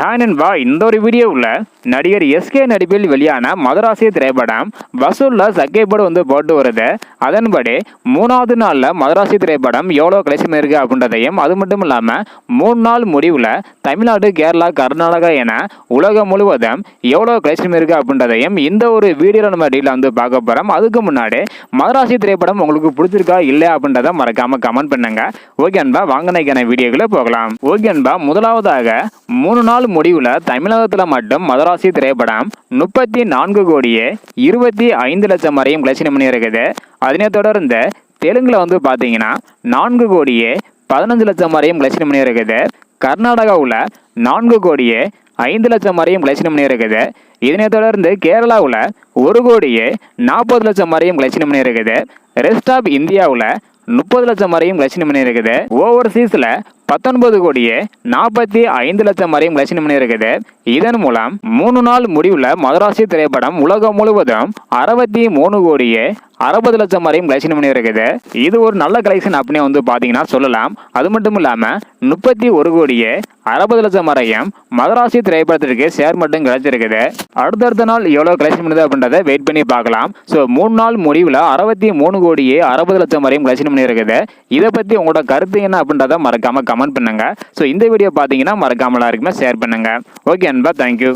Hi வா இந்த ஒரு வீடியோவில் நடிகர் எஸ்கே நடிப்பில் வெளியான மதராசி திரைப்படம் வசூலில் சக்கைப்படு வந்து போட்டு வருது. அதன்படி மூணாவது நாளில் மதராசி திரைப்படம் எவ்வளோ கலெக்ஷன் இருக்கு அப்படின்றதையும் அது மட்டும் இல்லாமல் மூணு நாள் முடிவில் தமிழ்நாடு கேரளா கர்நாடகா என உலகம் முழுவதும் எவ்வளோ கலெக்ஷன் இருக்கு அப்படின்றதையும் இந்த ஒரு வீடியோவில் நம்ம டீலில் வந்து பார்க்க போகிறோம் அதுக்கு முன்னாடி மதராசி திரைப்படம் உங்களுக்கு பிடிச்சிருக்கா இல்லையா அப்படின்றத மறக்காம கமெண்ட் பண்ணுங்க. ஓகே அன்பா வாங்கினைக்கான வீடியோக்குள்ள போகலாம். ஓகே அன்பா முதலாவதாக மூணு நாள் முடிவில் தமிழகத்தில் மட்டும் மதராசி திரைப்படம் முப்பத்தி நான்கு கோடியே இருபத்தி ஐந்து லட்சம் வரையும் கலெக்ஷன் பண்ணி இருக்குது அதனை தொடர்ந்து தெலுங்குல வந்து பார்த்தீங்கன்னா நான்கு கோடியே பதினஞ்சு லட்சம் வரையும் கலெக்ஷன் பண்ணி இருக்குது கர்நாடகாவில் நான்கு கோடியே ஐந்து லட்சம் வரையும் கலெக்ஷன் பண்ணி இருக்குது இதனை தொடர்ந்து கேரளாவில் ஒரு கோடியே நாற்பது லட்சம் வரையும் கலெக்ஷன் பண்ணி இருக்குது ரெஸ்ட் ஆஃப் இந்தியாவில் முப்பது லட்சம் வரையும் கலெக்ஷன் பண்ணி இருக்குது ஓவர்சீஸில் பத்தொன்பது கோடியே நாற்பத்தி ஐந்து லட்சம் வரையும் கலெக்ஷன் பண்ணி இருக்குது இதன் மூலம் மூணு நாள் முடிவில் மதராசி திரைப்படம் உலகம் முழுவதும் அறுபத்தி மூணு கோடியே அறுபது லட்சம் வரையும் கலெக்ஷன் பண்ணி இருக்குது. இது ஒரு நல்ல கலெக்ஷன் அப்படின்னு வந்து பார்த்தீங்கன்னா சொல்லலாம். அது மட்டும் இல்லாமல் முப்பத்தி ஒரு கோடியே அறுபது லட்சம் வரையும் மதராசி திரைப்படத்திற்கு ஷேர் மட்டும் கிடைச்சிருக்குது. அடுத்தடுத்த நாள் எவ்வளோ கலெக்ஷன் பண்ணுது அப்படின்றத வெயிட் பண்ணி பார்க்கலாம். ஸோ மூணு நாள் முடிவில் அறுபத்தி மூணு கோடியே அறுபது லட்சம் வரையும் கலெக்ஷன் பண்ணி இருக்குது இதை பற்றி உங்களோட கருத்து என்ன அப்படின்றத மறக்காமல் கமெண்ட் பண்ணுங்கள் ஸோ இந்த வீடியோ பார்த்தீங்கன்னா மறக்காமலாம் இருக்குமே ஷேர் பண்ணுங்கள் ஓகே அன்பா தேங்க்யூ